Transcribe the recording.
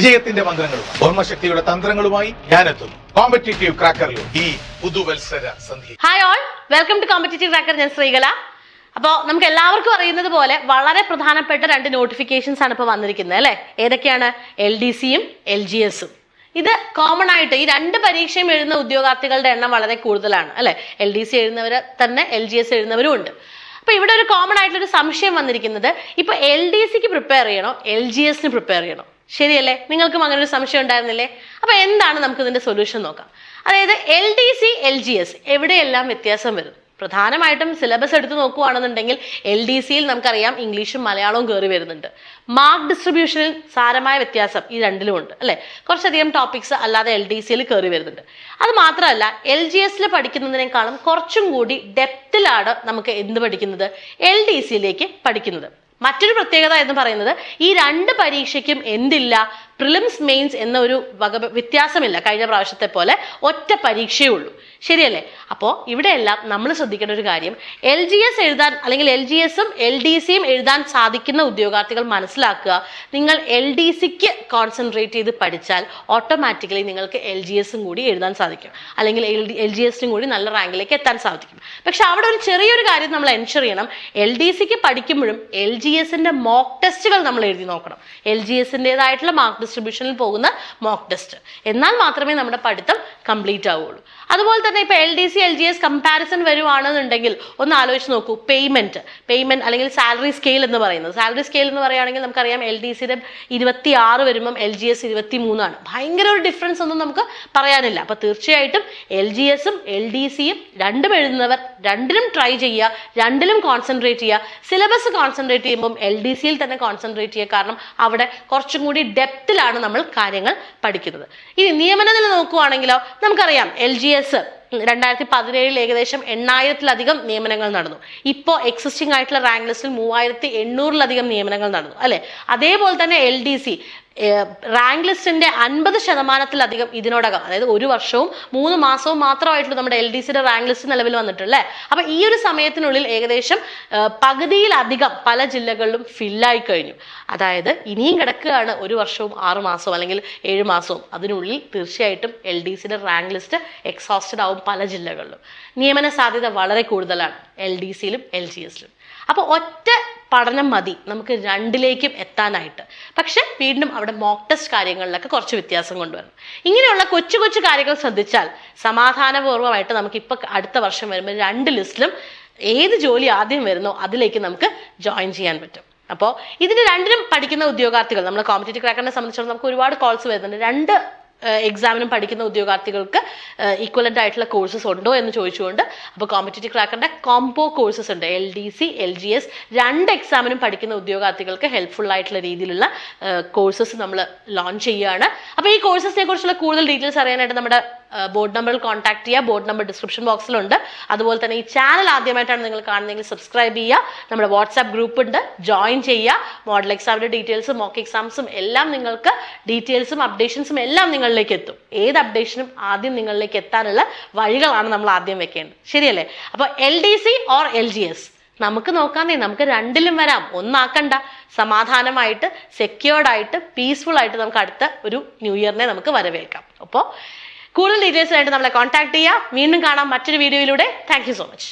വിജയത്തിന്റെ മന്ത്രങ്ങളും ഓർമ്മശക്തിയുടെ തന്ത്രങ്ങളുമായി ഞാനെത്തുന്നു. കോമ്പറ്റേറ്റീവ് ക്രാക്കറിലും ഈ പുതുവത്സര സന്ധി hi all welcome to competitive cracker ഞാൻ ശ്രീകല. അപ്പോൾ നമുക്ക് എല്ലാവർക്കും അറിയുന്നത് പോലെ വളരെ പ്രധാനപ്പെട്ട രണ്ട് നോട്ടിഫിക്കേഷൻസ് ആണ് ഇപ്പോൾ വന്നിരിക്കുന്നത് അല്ലേ? ഏതൊക്കെയാണ്? എൽ ഡി സിയും എൽ ജി എസും ഇത് കോമൺ ആയിട്ട് ഈ രണ്ട് പരീക്ഷയും എഴുതുന്ന ഉദ്യോഗാർത്ഥികളുടെ എണ്ണം വളരെ കൂടുതലാണ് അല്ലേ? എൽ ഡി സി എഴുതുന്നവർ തന്നെ എൽ ജി എസ് എഴുതുന്നവരും ഉണ്ട്. അപ്പൊ ഇവിടെ ഒരു കോമൺ ആയിട്ടുള്ള ഒരു സംശയം വന്നിരിക്കുന്നത്. ഇപ്പൊ എൽ ഡി സിക്ക് പ്രിപ്പയർ ചെയ്യണോ? എൽ ജി എസിന് പ്രിപ്പയർ ചെയ്യണോ? ശരിയല്ലേ? നിങ്ങൾക്കും അങ്ങനെ ഒരു സംശയം ഉണ്ടായിരുന്നില്ലേ? അപ്പൊ എന്താണ് നമുക്ക് ഇതിന്റെ സൊല്യൂഷൻ നോക്കാം. അതായത് L D C L G S എവിടെയെല്ലാം വ്യത്യാസം വരും? പ്രധാനമായിട്ടും സിലബസ് എടുത്തു നോക്കുകയാണെന്നുണ്ടെങ്കിൽ എൽ ഡി സിയിൽ നമുക്കറിയാം ഇംഗ്ലീഷും മലയാളവും കയറി വരുന്നുണ്ട്. മാർക്ക് ഡിസ്ട്രിബ്യൂഷനിൽ സാരമായ വ്യത്യാസം ഈ രണ്ടിലുമുണ്ട് അല്ലെ? കുറച്ചധികം ടോപ്പിക്സ് അല്ലാതെ എൽ ഡി സിയിൽ കയറി വരുന്നുണ്ട്. അത് മാത്രമല്ല എൽ ജി എസിൽ പഠിക്കുന്നതിനേക്കാളും കുറച്ചും കൂടി ഡെപ്തിലാണ് നമുക്ക് എന്ത് പഠിക്കുന്നത്? എൽ ഡി സിയിലേക്ക് പഠിക്കുന്നത്. മറ്റൊരു പ്രത്യേകത എന്ന് പറയുന്നത് ഈ രണ്ട് പരീക്ഷയ്ക്കും എന്തില്ല? പ്രിലിംസ് മെയിൻസ് എന്ന ഒരു വക വ്യത്യാസമില്ല. കഴിഞ്ഞ പ്രാവശ്യത്തെ പോലെ ഒറ്റ പരീക്ഷയേ ഉള്ളൂ. ശരിയല്ലേ? അപ്പോൾ ഇവിടെയെല്ലാം നമ്മൾ ശ്രദ്ധിക്കേണ്ട ഒരു കാര്യം എൽ ജി എസ് എഴുതാൻ അല്ലെങ്കിൽ എൽ ജി എസും എൽ ഡി സിയും എഴുതാൻ സാധിക്കുന്ന ഉദ്യോഗാർത്ഥികൾ മനസ്സിലാക്കുക. നിങ്ങൾ എൽ ഡി സിക്ക് കോൺസെൻട്രേറ്റ് ചെയ്ത് പഠിച്ചാൽ ഓട്ടോമാറ്റിക്കലി നിങ്ങൾക്ക് എൽ ജി എസും കൂടി എഴുതാൻ സാധിക്കും. അല്ലെങ്കിൽ എൽ ഡി എൽ ജി എസിനും കൂടി നല്ല റാങ്കിലേക്ക് എത്താൻ സാധിക്കും. പക്ഷെ അവിടെ ഒരു ചെറിയൊരു കാര്യം നമ്മൾ എൻഷർ ചെയ്യണം. എൽ ഡി സിക്ക് പഠിക്കുമ്പോഴും എൽ ജി എസിന്റെ മോക്ക് ടെസ്റ്റുകൾ നമ്മൾ എഴുതി നോക്കണം. എൽ ജി എസിന്റെതായിട്ടുള്ള മാർക്ക് ഡിസ്ട്രിബ്യൂഷനിൽ പോകുന്ന മോക്ക് ടെസ്റ്റ് എന്നാൽ മാത്രമേ നമ്മുടെ പഠിത്തം കംപ്ലീറ്റ് ആവുകയുള്ളൂ അതുപോലെ തന്നെ ഇപ്പോൾ L D C L G S comparison വരുവാണെന്നുണ്ടെങ്കിൽ ഒന്ന് ആലോചിച്ച് നോക്കൂ. പേയ്മെന്റ് പേയ്മെന്റ് അല്ലെങ്കിൽ സാലറി സ്കെയിൽ എന്ന് പറയുന്നത്. സാലറി സ്കെയിൽ എന്ന് പറയുകയാണെങ്കിൽ നമുക്കറിയാം എൽ ഡി സിയുടെ ഇരുപത്തി ആറ് വരുമ്പം എൽ ജി എസ് ഇരുപത്തി മൂന്നാണ് ഭയങ്കര ഒരു ഡിഫറൻസ് ഒന്നും നമുക്ക് പറയാനില്ല. അപ്പോൾ തീർച്ചയായിട്ടും എൽ ജി എസും എൽ ഡി സിയും രണ്ടും എഴുതുന്നവർ രണ്ടിലും ട്രൈ ചെയ്യുക രണ്ടിലും കോൺസെൻട്രേറ്റ് ചെയ്യുക. സിലബസ് കോൺസെൻട്രേറ്റ് ചെയ്യുമ്പം എൽ ഡി സിയിൽ തന്നെ കോൺസെൻട്രേറ്റ് ചെയ്യുക. കാരണം അവിടെ കുറച്ചും കൂടി ഡെപ്തിലാണ് നമ്മൾ കാര്യങ്ങൾ പഠിക്കുന്നത്. ഇനി നിയമനത്തിൽ നോക്കുവാണെങ്കിലോ നമുക്കറിയാം എൽ ജി എസ് രണ്ടായിരത്തി പതിനേഴിൽ ഏകദേശം എണ്ണായിരത്തിലധികം നിയമനങ്ങൾ നടന്നു. ഇപ്പോൾ എക്സിസ്റ്റിംഗ് ആയിട്ടുള്ള റാങ്ക് ലിസ്റ്റിൽ മൂവായിരത്തി എണ്ണൂറിലധികം നിയമനങ്ങൾ നടന്നു. അല്ലെ? അതേപോലെ തന്നെ എൽ ഡി സി റാങ്ക് ലിസ്റ്റിന്റെ അൻപത് ശതമാനത്തിലധികം ഇതിനോടകം അതായത് ഒരു വർഷവും മൂന്ന് മാസവും മാത്രമായിട്ടുള്ള നമ്മുടെ എൽ ഡി സിയുടെ റാങ്ക് ലിസ്റ്റ് നിലവിൽ വന്നിട്ടുള്ളേ അപ്പൊ ഈ ഒരു സമയത്തിനുള്ളിൽ ഏകദേശം പകുതിയിലധികം പല ജില്ലകളിലും ഫില്ലായി കഴിഞ്ഞു. അതായത് ഇനിയും കിടക്കുകയാണ് ഒരു വർഷവും ആറ് മാസവും അല്ലെങ്കിൽ ഏഴ് മാസവും. അതിനുള്ളിൽ തീർച്ചയായിട്ടും എൽ ഡി സിയുടെ റാങ്ക് ലിസ്റ്റ് എക്സോസ്റ്റഡ് ആവും പല ജില്ലകളിലും. നിയമന സാധ്യത വളരെ കൂടുതലാണ് എൽ ഡി സിയിലും എൽ ജി എസിലും. അപ്പോൾ ഒറ്റ പഠനം മതി. നമുക്ക് രണ്ടിലേക്കും എത്താനായിട്ട്. പക്ഷെ വീണ്ടും അവിടെ മോക്ക് ടെസ്റ്റ് കാര്യങ്ങളിലൊക്കെ കുറച്ച് വ്യത്യാസം കൊണ്ടുവരണം. ഇങ്ങനെയുള്ള കൊച്ചു കൊച്ചു കാര്യങ്ങൾ ശ്രദ്ധിച്ചാൽ സമാധാനപൂർവമായിട്ട് നമുക്ക് ഇപ്പൊ അടുത്ത വർഷം വരുമ്പോൾ രണ്ട് ലിസ്റ്റിലും ഏത് ജോലി ആദ്യം വരുന്നോ അതിലേക്ക് നമുക്ക് ജോയിൻ ചെയ്യാൻ പറ്റും. അപ്പോൾ ഇതിന് രണ്ടിനും പഠിക്കുന്ന ഉദ്യോഗാർത്ഥികൾ നമ്മൾ കോമ്പറ്റേറ്റീവ് ക്രാക്കറിനെ സംബന്ധിച്ചിടത്തോളം നമുക്ക് ഒരുപാട് കോൾസ് വരുന്നുണ്ട്. രണ്ട് എക്സാമിനും പഠിക്കുന്ന ഉദ്യോഗാർത്ഥികൾക്ക് ഈക്വലന്റ് ആയിട്ടുള്ള കോഴ്സസ് ഉണ്ടോ എന്ന് ചോദിച്ചുകൊണ്ട് അപ്പോൾ കോമ്പറ്റേറ്റീവ് ക്രാക്കറിന്റെ കോംബോ കോഴ്സസ് ഉണ്ട്. L D C L G S രണ്ട് എക്സാമിനും പഠിക്കുന്ന ഉദ്യോഗാർത്ഥികൾക്ക് ഹെൽപ്ഫുൾ ആയിട്ടുള്ള രീതിയിലുള്ള കോഴ്സസ് നമ്മൾ ലോഞ്ച് ചെയ്യുകയാണ്. അപ്പോൾ ഈ കോഴ്സസിനെ കുറിച്ചുള്ള കൂടുതൽ ഡീറ്റെയിൽസ് അറിയാനായിട്ട് നമ്മുടെ ബോർഡ് നമ്പറിൽ കോൺടാക്ട് ചെയ്യുക. ബോർഡ് നമ്പർ ഡിസ്ക്രിപ്ഷൻ ബോക്സിലുണ്ട് അതുപോലെ തന്നെ ഈ ചാനൽ ആദ്യമായിട്ടാണ് നിങ്ങൾ കാണുന്നതെങ്കിൽ സബ്സ്ക്രൈബ് ചെയ്യുക. നമ്മുടെ വാട്സാപ്പ് ഗ്രൂപ്പ് ഉണ്ട്. ജോയിൻ ചെയ്യുക. മോഡൽ എക്സാമിന്റെ ഡീറ്റെയിൽസും മോക്ക് എക്സാംസും എല്ലാം നിങ്ങൾക്ക് ഡീറ്റെയിൽസും അപ്ഡേഷൻസും എല്ലാം നിങ്ങളിലേക്ക് എത്തും. ഏത് അപ്ഡേഷനും ആദ്യം നിങ്ങളിലേക്ക് എത്താനുള്ള വഴികളാണ് നമ്മൾ ആദ്യം വെക്കേണ്ടത്. ശരിയല്ലേ? അപ്പോൾ L D C or L G S നമുക്ക് നോക്കാന്നേ നമുക്ക് രണ്ടിലും വരാം. ഒന്നാക്കണ്ട. സമാധാനമായിട്ട് സെക്യൂർഡ് ആയിട്ട് പീസ്ഫുൾ ആയിട്ട് നമുക്ക് അടുത്ത ഒരു ന്യൂ ഇയറിനെ നമുക്ക് വരവേൽക്കാം. അപ്പോൾ കൂടുതൽ ഡീറ്റെയിൽസ് ഡീറ്റെയിൽസിനായിട്ട് നമ്മളെ കോൺടാക്ട് ചെയ്യുക വീണ്ടും കാണാം മറ്റൊരു വീഡിയോയിലൂടെ താങ്ക് സോ മച്ച്